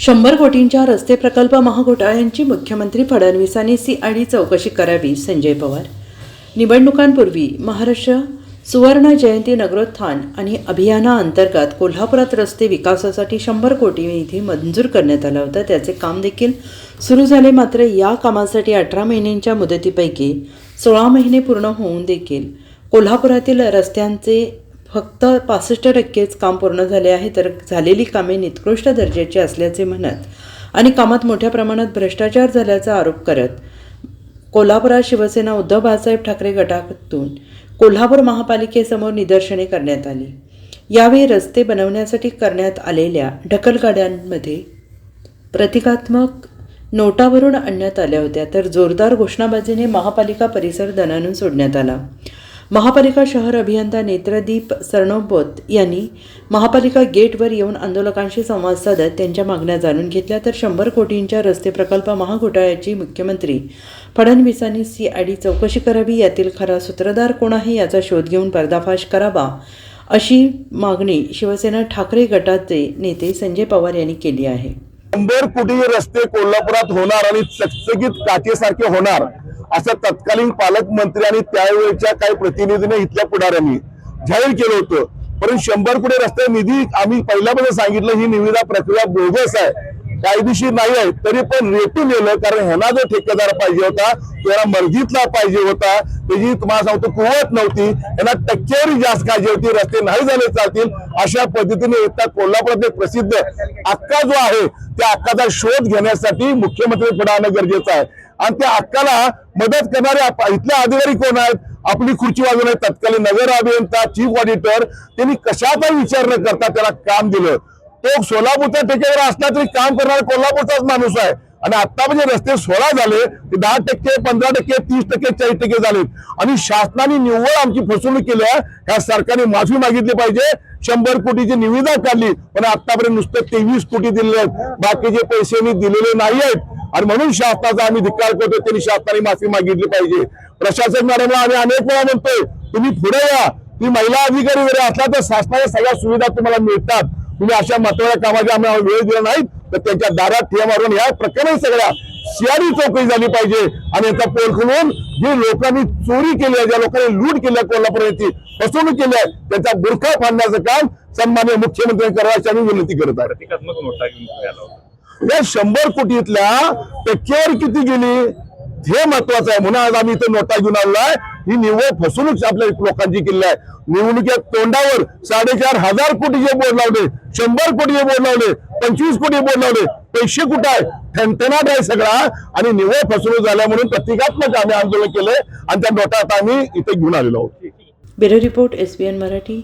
शंभर कोटींच्या रस्ते प्रकल्प महाघोटाळ्यांची मुख्यमंत्री फडणवीसांनी सीआयडी चौकशी करावी संजय पवार. निवडणुकांपूर्वी महाराष्ट्र सुवर्ण जयंती नगरोत्थान आणि अभियानाअंतर्गत कोल्हापुरात रस्ते विकासासाठी शंभर कोटी निधी मंजूर करण्यात आला होता. त्याचे काम देखील सुरू झाले. मात्र या कामासाठी अठरा महिन्यांच्या मुदतीपैकी सोळा महिने पूर्ण होऊन देखील कोल्हापुरातील रस्त्यांचे फक्त पासष्ट टक्केच काम पूर्ण झाले आहे तर झालेली कामे निकृष्ट दर्जाची असल्याचे म्हणत आणि कामात मोठ्या प्रमाणात भ्रष्टाचार झाल्याचा आरोप करत कोल्हापुरात शिवसेना उद्धव बाळासाहेब ठाकरे गटातून कोल्हापूर महापालिकेसमोर निदर्शने करण्यात आली. यावेळी रस्ते बनवण्यासाठी करण्यात आलेल्या ढकलगाड्यांमध्ये प्रतिकात्मक नोटावरून आणण्यात आल्या होत्या तर जोरदार घोषणाबाजीने महापालिका परिसर दणानून सोडण्यात आला. महापालिका शहर अभियंता नेत्रदीप सरनोबोत यांनी महापालिका गेटवर येऊन आंदोलकांशी संवाद साधत त्यांच्या मागण्या जाणून घेतल्या. तर शंभर कोटींच्या रस्ते प्रकल्प महाघोटाळ्याची मुख्यमंत्री फडणवीसांनी सीआयडी चौकशी करावी यातील खरा सूत्रधार कोण आहे याचा शोध घेऊन पर्दाफाश करावा अशी मागणी शिवसेना ठाकरे गटाचे नेते संजय पवार यांनी केली आहे. शंभर कोटी रस्ते कोल्हापुरात होणार आणि चकचकीत काचेसारखे होणार. असं तत्कालीन पालकमंत्री आणि त्यावेळच्या काही प्रतिनिधीने इथल्या पुढाऱ्यांनी जाहीर केलं होतं. परंतु शंभर कोटी रस्ते निधी आम्ही पहिल्यापासून सांगितलं ही निविदा प्रक्रिया बोगस आहे. कायदेशीर नाही आहे तरी पण रेटून येलं कारण ह्याला जो ठेकेदार पाहिजे होता तो याला मर्जीतला पाहिजे होता. त्याची तुम्हाला सांगतो कुवत नव्हती. यांना टक्केवारी जास्त काळजी होती रस्ते नाही झाले चालतील अशा पद्धतीने येतात कोल्हापुरात प्रसिद्ध अक्का जो आहे त्या अक्काचा शोध घेण्यासाठी मुख्यमंत्री पुढे आणणं गरजेचं आहे. आणि त्या अक्काला मदत करणारे आप- इथले अधिकारी कोण आहेत? आपली खुर्ची वाजवून तत्कालीन नगर अभियंता चीफ ऑडिटर त्यांनी कशाचा विचार न करता त्याला काम दिलं. तो सोलापूरच्या ठेकेवर असला तरी काम करणारा कोल्हापूरचाच माणूस आहे. आणि आता म्हणजे रस्ते सोळा झाले ते दहा टक्के पंधरा टक्के तीस टक्के चाळीस टक्के झाले आणि शासनाने निव्वळ आमची फसवणूक केली आहे. ह्या सरकारने माफी मागितली पाहिजे. शंभर कोटीची निविदा काढली. पण आतापर्यंत नुसतं तेवीस कोटी दिलेले आहेत. बाकीचे पैसे मी दिलेले नाही आहेत. आणि म्हणून शासनाचा आम्ही धिक्कार करतो त्यांनी शासनाने माफी मागितली पाहिजे. प्रशासक मॅडमला आम्ही अनेक वेळा म्हणतोय तुम्ही पुढे या. तुम्ही महिला अधिकारी वगैरे असला तर शासनाच्या सगळ्या सुविधा तुम्हाला मिळतात. तुम्ही अशा महत्त्वाच्या कामाच्या आम्हाला वेळ दिला नाही तर त्यांच्या दारात ठिया मारून या प्रकरणी सगळ्या. सियारी चौकशी झाली पाहिजे. आणि याचा पोल खुलून जे लोकांनी चोरी केली आहे ज्या लोकांनी लूट केली आहे कोल्हापुराची फसवणूक केली आहे त्याचा बुरखा फाडण्याचं काम सन्मान्य मुख्यमंत्री करायची आम्ही विनंती करत आहे या शंभर कोटीतल्या टक्केवर किती गेली? हे महत्वाचं आहे. म्हणून आज आम्ही इथे नोटा घेऊन आलोय. ही निव्वळ फसवणूक आपल्या लोकांची केली आहे. निवडणुकीच्या तोंडावर साडेचार हजार कोटीचे बोर्ड लावले शंभर कोटीचे बोर्ड लावले पंचवीस कोटी बोर्ड लावले पैसे कुठं आहे? ठणठणाट आहे सगळा. आणि निव्वळ फसवणूक झाल्या म्हणून प्रतिकात्मक आम्ही आंदोलन केलंय. आणि त्या नोटा आता आम्ही इथे घेऊन आलेलो आहोत. Bureau report S Marathi.